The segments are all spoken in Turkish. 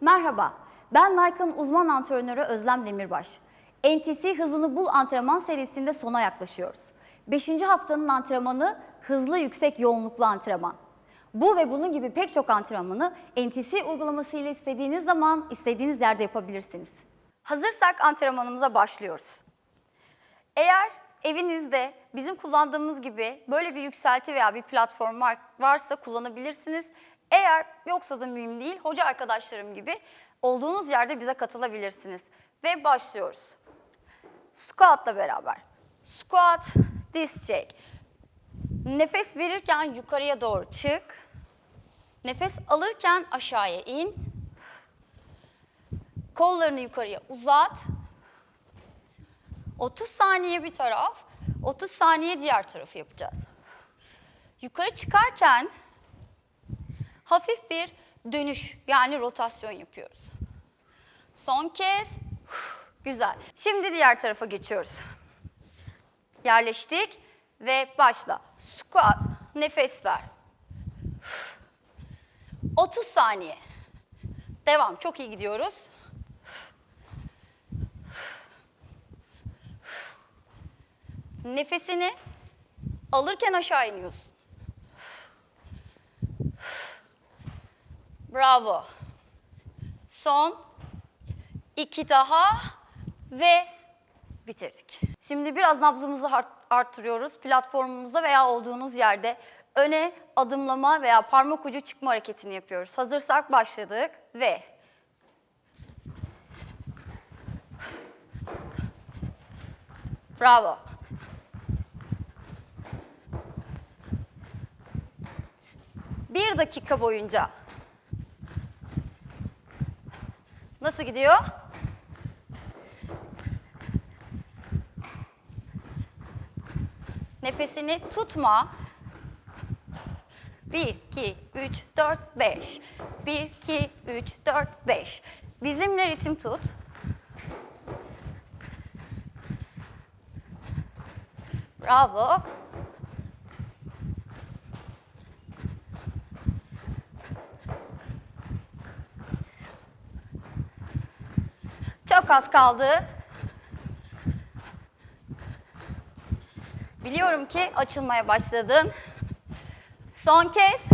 Merhaba, ben Nike'ın uzman antrenörü Özlem Demirbaş. NTC Hızını Bul antrenman serisinde sona yaklaşıyoruz. Beşinci haftanın antrenmanı hızlı yüksek yoğunluklu antrenman. Bu ve bunun gibi pek çok antrenmanı NTC uygulaması ile istediğiniz zaman, istediğiniz yerde yapabilirsiniz. Hazırsak antrenmanımıza başlıyoruz. Eğer evinizde bizim kullandığımız gibi böyle bir yükselti veya bir platform var, varsa kullanabilirsiniz. Eğer yoksa da mühim değil, hoca arkadaşlarım gibi olduğunuz yerde bize katılabilirsiniz. Ve başlıyoruz. Squat'la beraber. Squat, diz çek. Nefes verirken yukarıya doğru çık. Nefes alırken aşağıya in. Kollarını yukarıya uzat. 30 saniye bir taraf, 30 saniye diğer tarafı yapacağız. Yukarı çıkarken hafif bir dönüş yani rotasyon yapıyoruz. Son kez. Güzel. Şimdi diğer tarafa geçiyoruz. Yerleştik ve başla. Squat. Nefes ver. 30 saniye. Devam. Çok iyi gidiyoruz. Nefesini alırken aşağı iniyorsun. Bravo. Son iki daha ve bitirdik. Şimdi biraz nabzımızı art- arttırıyoruz. Platformumuzda veya olduğunuz yerde öne adımlama veya parmak ucu çıkma hareketini yapıyoruz. Hazırsak başladık ve Bravo. Bir dakika boyunca. Nasıl gidiyor? Nefesini tutma. 1, 2, 3, 4, 5. 1, 2, 3, 4, 5. Bizimle ritim tut. Bravo. Az kaldı. Biliyorum ki açılmaya başladın. Son kez.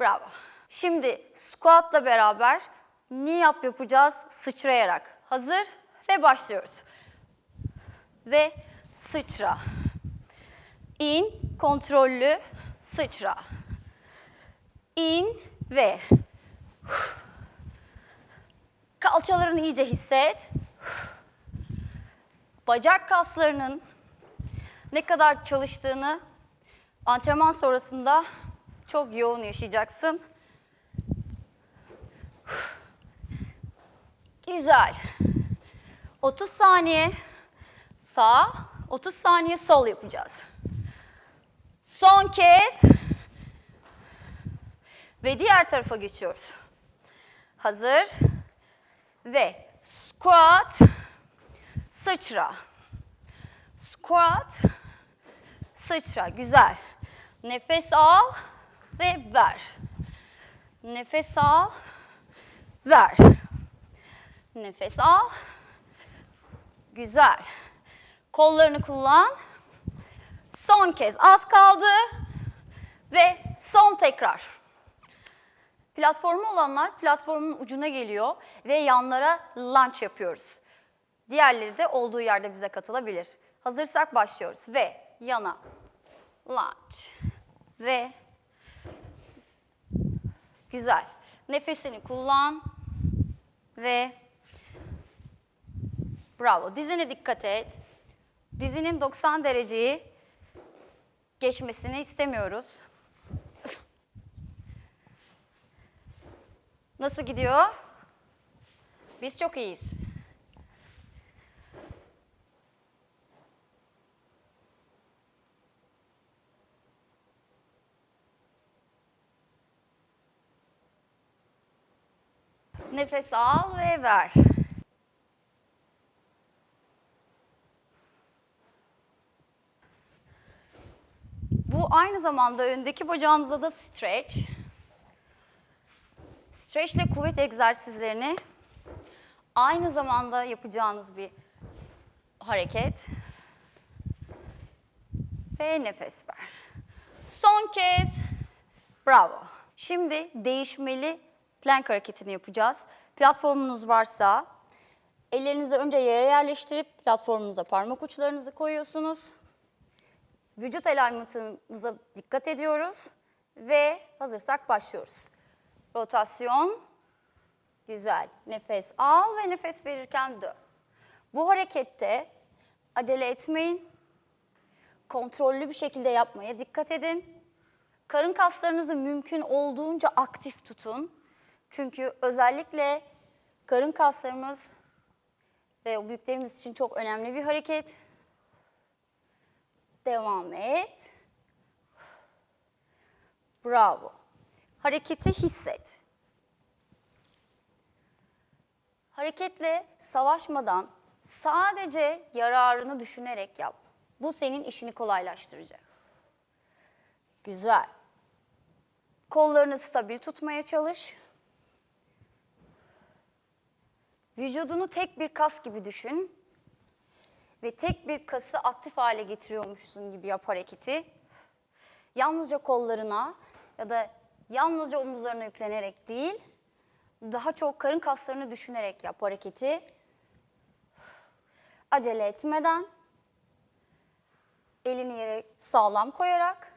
Bravo. Şimdi squat'la beraber knee up yapacağız sıçrayarak. Hazır ve başlıyoruz. Ve sıçra. İn, kontrollü sıçra. İn ve kalçalarını iyice hisset. Bacak kaslarının ne kadar çalıştığını antrenman sonrasında çok yoğun yaşayacaksın. Güzel. 30 saniye sağ, 30 saniye sol yapacağız. Son kez ve diğer tarafa geçiyoruz. Hazır ve squat, sıçra. Squat, sıçra. Güzel. Nefes al ve ver. Nefes al, ver. Nefes al. Güzel. Kollarını kullan. Son kez az kaldı. Ve son tekrar. Platformu olanlar platformun ucuna geliyor ve yanlara lunge yapıyoruz. Diğerleri de olduğu yerde bize katılabilir. Hazırsak başlıyoruz ve yana lunge ve güzel. Nefesini kullan ve bravo. Dizine dikkat et. Dizinin 90 dereceyi geçmesini istemiyoruz. Nasıl gidiyor? Biz çok iyiyiz. Nefes al ve ver. Bu aynı zamanda öndeki bacağınıza da stretch. Stretch ile kuvvet egzersizlerini aynı zamanda yapacağınız bir hareket. Ve nefes ver. Son kez. Bravo. Şimdi değişmeli plank hareketini yapacağız. Platformunuz varsa ellerinizi önce yere yerleştirip platformunuza parmak uçlarınızı koyuyorsunuz. Vücut alignment'ımıza dikkat ediyoruz ve hazırsak başlıyoruz. Rotasyon. Güzel. Nefes al ve nefes verirken dön. Bu harekette acele etmeyin. Kontrollü bir şekilde yapmaya dikkat edin. Karın kaslarınızı mümkün olduğunca aktif tutun. Çünkü özellikle karın kaslarımız ve büyüklerimiz için çok önemli bir hareket. Devam et. Bravo. Hareketi hisset. Hareketle savaşmadan sadece yararını düşünerek yap. Bu senin işini kolaylaştıracak. Güzel. Kollarını stabil tutmaya çalış. Vücudunu tek bir kas gibi düşün. Ve tek bir kası aktif hale getiriyormuşsun gibi yap hareketi. Yalnızca kollarına ya da yalnızca omuzlarına yüklenerek değil, daha çok karın kaslarını düşünerek yap hareketi. Acele etmeden, elini yere sağlam koyarak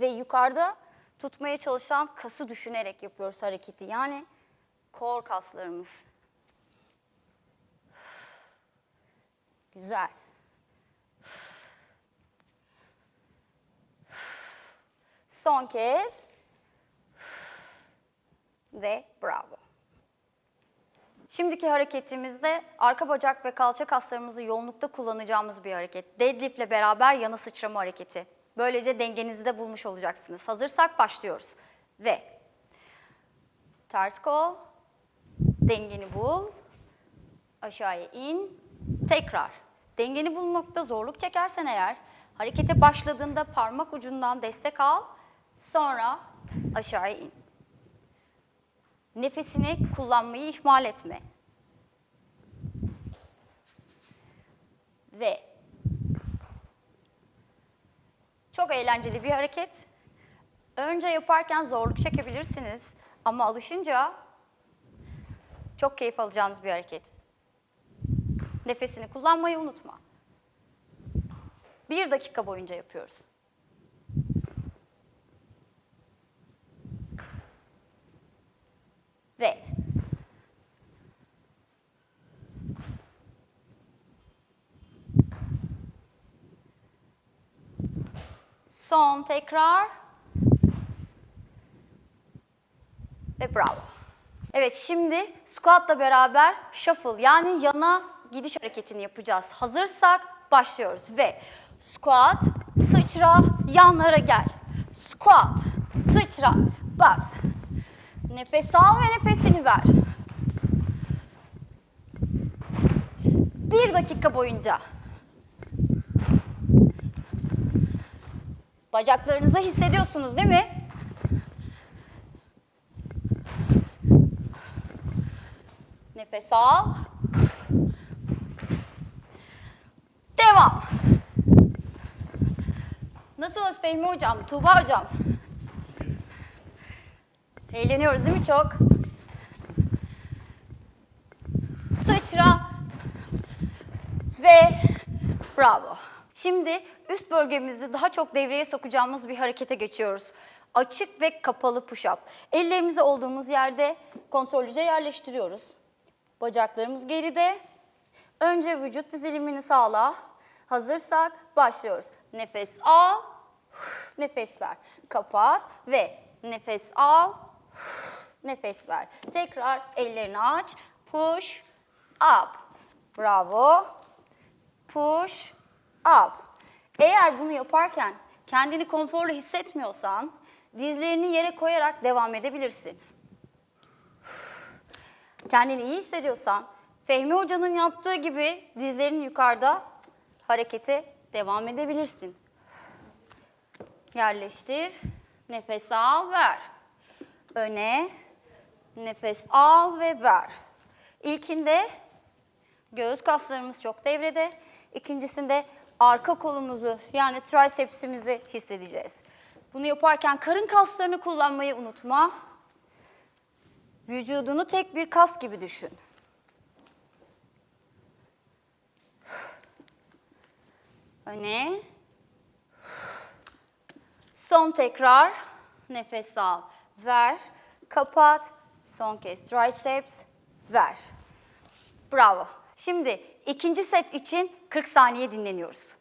ve yukarıda tutmaya çalışan kası düşünerek yapıyoruz hareketi. Yani kor kaslarımız. Güzel. Son kez. Ve bravo. Şimdiki hareketimizde arka bacak ve kalça kaslarımızı yoğunlukta kullanacağımız bir hareket. Deadlift ile beraber yana sıçrama hareketi. Böylece dengenizi de bulmuş olacaksınız. Hazırsak başlıyoruz. Ve ters kol, dengeni bul, aşağıya in, tekrar. Dengeni bulmakta zorluk çekersen eğer harekete başladığında parmak ucundan destek al, sonra aşağıya in. Nefesini kullanmayı ihmal etme. Ve çok eğlenceli bir hareket. Önce yaparken zorluk çekebilirsiniz ama alışınca çok keyif alacağınız bir hareket. Nefesini kullanmayı unutma. Bir dakika boyunca yapıyoruz. Ve son tekrar ve bravo. Evet şimdi squatla beraber shuffle yani yana gidiş hareketini yapacağız. Hazırsak başlıyoruz ve squat, sıçra, yanlara gel. Squat, sıçra, bas. Nefes al ve nefesini ver. Bir dakika boyunca. Bacaklarınızı hissediyorsunuz değil mi? Nefes al. Devam. Nasılsınız Fehmi Hocam, Tuğba Hocam? Eğleniyoruz değil mi çok? Sıçra ve bravo. Şimdi üst bölgemizi daha çok devreye sokacağımız bir harekete geçiyoruz. Açık ve kapalı push-up. Ellerimizi olduğumuz yerde kontrollüce yerleştiriyoruz. Bacaklarımız geride. Önce vücut dizilimini sağla. Hazırsak başlıyoruz. Nefes al, nefes ver. Kapat ve nefes al, nefes ver. Tekrar ellerini aç. Push up. Bravo. Push up. Eğer bunu yaparken kendini konforlu hissetmiyorsan dizlerini yere koyarak devam edebilirsin. Kendini iyi hissediyorsan Fehmi Hoca'nın yaptığı gibi dizlerin yukarıda harekete devam edebilirsin. Yerleştir. Nefes al, ver. Öne, nefes al ve ver. İlkinde göğüs kaslarımız çok devrede. İkincisinde arka kolumuzu yani tricepsimizi hissedeceğiz. Bunu yaparken karın kaslarını kullanmayı unutma. Vücudunu tek bir kas gibi düşün. Öne. Son tekrar. Nefes al. Ver. Kapat. Son kez triceps. Ver. Bravo. Şimdi ikinci set için 40 saniye dinleniyoruz.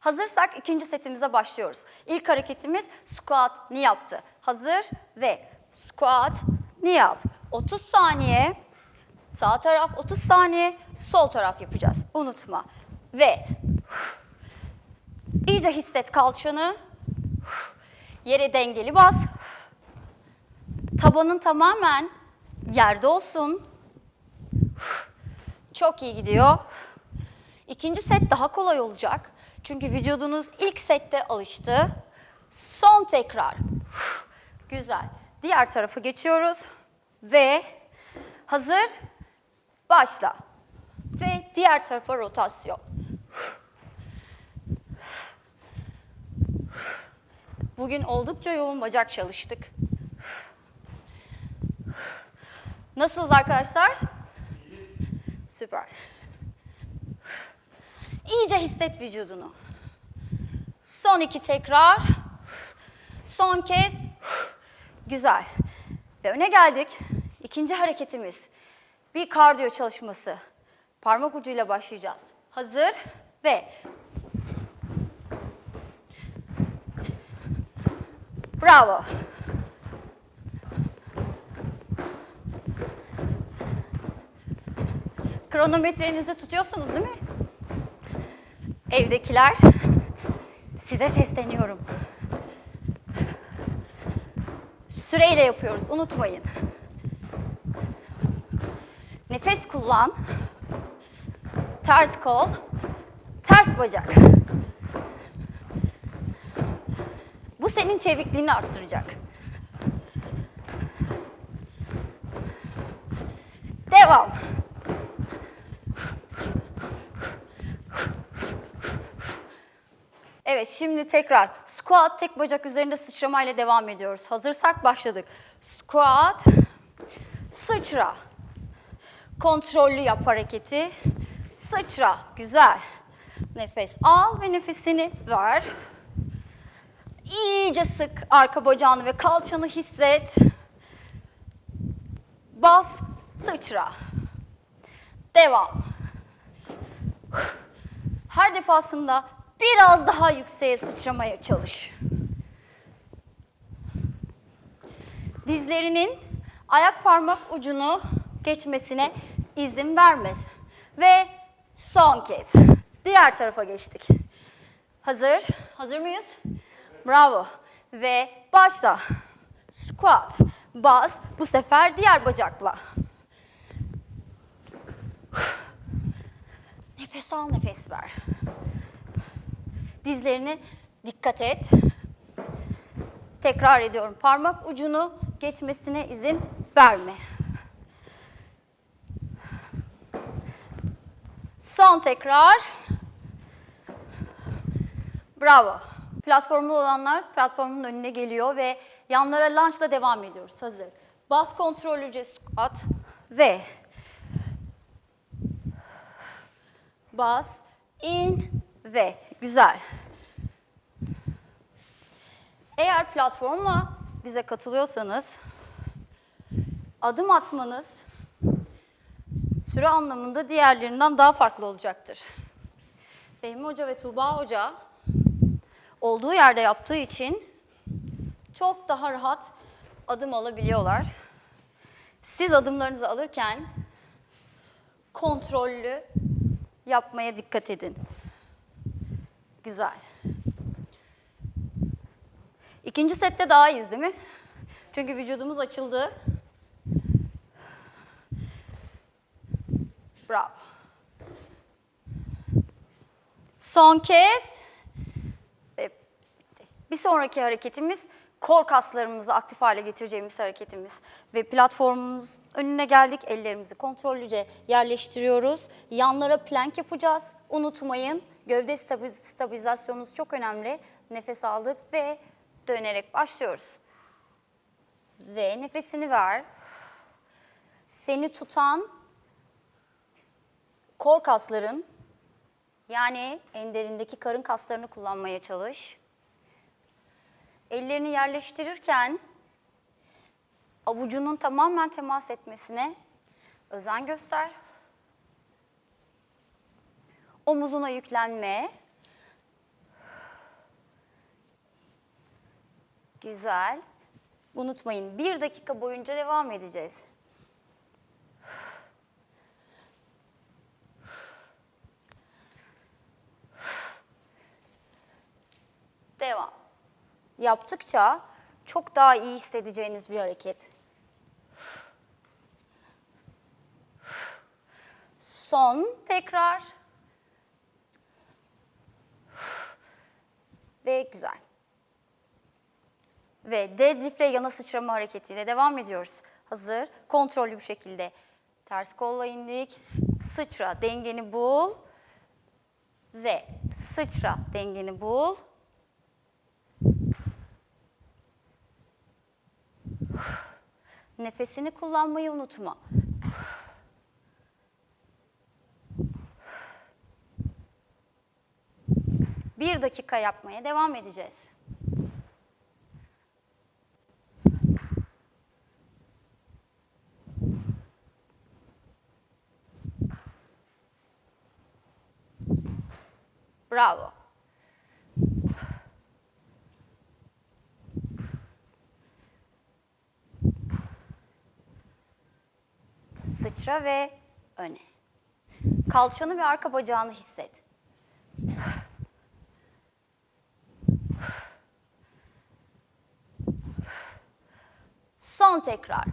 Hazırsak ikinci setimize başlıyoruz. İlk hareketimiz squat knee yaptı. Hazır ve squat knee yap. 30 saniye sağ taraf 30 saniye sol taraf yapacağız. Unutma. Ve iyice hisset kalçanı. Yere dengeli bas. Tabanın tamamen yerde olsun. Çok iyi gidiyor. İkinci set daha kolay olacak. Çünkü vücudunuz ilk sette alıştı. Son tekrar. Güzel. Diğer tarafa geçiyoruz. Ve hazır. Başla. Ve diğer tarafa rotasyon. Bugün oldukça yoğun bacak çalıştık. Nasılsınız arkadaşlar? Süper. İyice hisset vücudunu. Son iki tekrar. Son kez. Güzel. Ve öne geldik. İkinci hareketimiz. Bir kardiyo çalışması. Parmak ucuyla başlayacağız. Hazır ve Bravo. Kronometrenizi tutuyorsunuz değil mi? Evdekiler size sesleniyorum. Süreyle yapıyoruz unutmayın. Nefes kullan. Ters kol, ters bacak. Bu senin çevikliğini arttıracak. Devam. Evet şimdi tekrar squat tek bacak üzerinde sıçramayla devam ediyoruz. Hazırsak başladık. Squat, sıçra. Kontrollü yap hareketi. Sıçra. Güzel. Nefes al ve nefesini ver. İyice sık arka bacağını ve kalçanı hisset. Bas, sıçra. Devam. Her defasında biraz daha yükseğe sıçramaya çalış. Dizlerinin ayak parmak ucunu geçmesine izin verme. Ve son kez diğer tarafa geçtik. Hazır? Hazır mıyız? Bravo. Ve başla. Squat. Bas. Bu sefer diğer bacakla. Nefes al, nefes ver. Dizlerine dikkat et. Tekrar ediyorum. Parmak ucunu geçmesine izin verme. Son tekrar. Bravo. Platformlu olanlar platformun önüne geliyor ve yanlara lunge'la devam ediyoruz. Hazır. Bas kontrollüce squat ve bas, in ve güzel. Eğer platformla bize katılıyorsanız adım atmanız Süre anlamında diğerlerinden daha farklı olacaktır. Fehmi Hoca ve Tuğba Hoca olduğu yerde yaptığı için çok daha rahat adım alabiliyorlar. Siz adımlarınızı alırken kontrollü yapmaya dikkat edin. Güzel. İkinci sette daha iyiyiz değil mi? Çünkü vücudumuz açıldı. Bravo. Son kez. Bir sonraki hareketimiz kor kaslarımızı aktif hale getireceğimiz hareketimiz. Ve platformumuz önüne geldik. Ellerimizi kontrollüce yerleştiriyoruz. Yanlara plank yapacağız. Unutmayın gövde stabi- stabilizasyonunuz çok önemli. Nefes aldık ve dönerek başlıyoruz. Ve nefesini ver. Seni tutan kor kasların yani enderindeki karın kaslarını kullanmaya çalış. Ellerini yerleştirirken avucunun tamamen temas etmesine özen göster. Omuzuna yüklenme. Güzel. Unutmayın bir dakika boyunca devam edeceğiz. Devam. Yaptıkça çok daha iyi hissedeceğiniz bir hareket. Son tekrar. Ve güzel. Ve deadlift ile yana sıçrama hareketiyle devam ediyoruz. Hazır, kontrollü bir şekilde. Ters kolla indik. Sıçra, dengeni bul. Ve sıçra, dengeni bul. Nefesini kullanmayı unutma. Bir dakika yapmaya devam edeceğiz. Bravo. Sıçra ve öne. Kalçanı ve arka bacağını hisset. Son tekrar.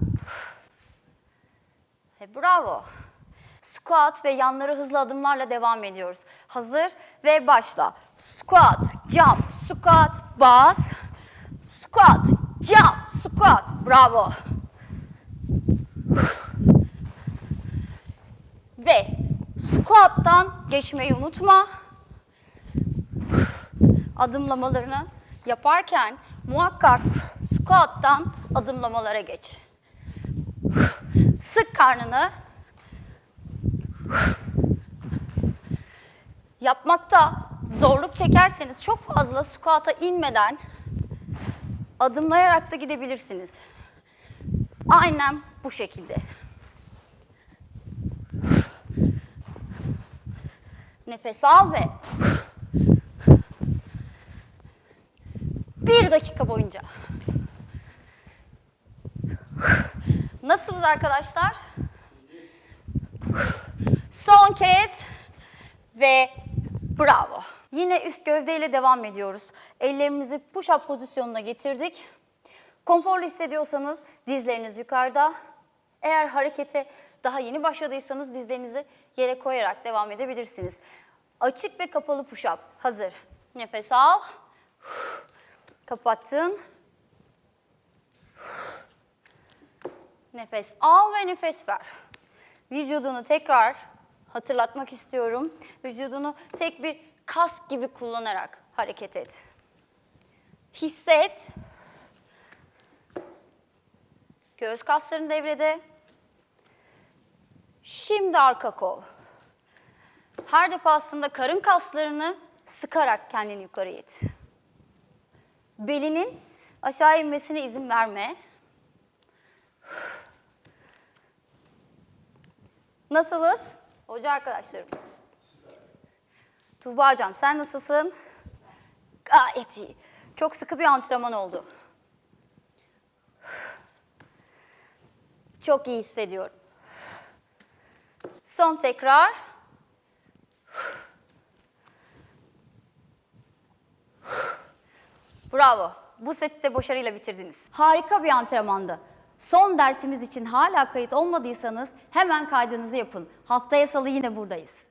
Ve bravo. Squat ve yanlara hızlı adımlarla devam ediyoruz. Hazır ve başla. Squat, jump, squat, bas. Squat, jump, squat. Bravo. Ve squat'tan geçmeyi unutma. Adımlamalarını yaparken muhakkak squat'tan adımlamalara geç. Sık karnını. Yapmakta zorluk çekerseniz çok fazla squat'a inmeden adımlayarak da gidebilirsiniz. Aynen bu şekilde. Nefes al ve bir dakika boyunca. Nasılsınız arkadaşlar? Son kez ve bravo. Yine üst gövdeyle devam ediyoruz. Ellerimizi push-up pozisyonuna getirdik. Konforlu hissediyorsanız dizleriniz yukarıda. Eğer harekete daha yeni başladıysanız dizlerinizi yere koyarak devam edebilirsiniz. Açık ve kapalı push-up. Hazır. Nefes al. Kapattın. Nefes al ve nefes ver. Vücudunu tekrar hatırlatmak istiyorum. Vücudunu tek bir kas gibi kullanarak hareket et. Hisset. Göğüs kasların devrede. Şimdi arka kol. Her defasında karın kaslarını sıkarak kendini yukarı it. Belinin aşağı inmesine izin verme. Nasılız? Hoca arkadaşlarım. Tuğba hocam sen nasılsın? Gayet iyi. Çok sıkı bir antrenman oldu. Çok iyi hissediyorum. Son tekrar. Bravo. Bu seti de başarıyla bitirdiniz. Harika bir antrenmandı. Son dersimiz için hala kayıt olmadıysanız hemen kaydınızı yapın. Haftaya salı yine buradayız.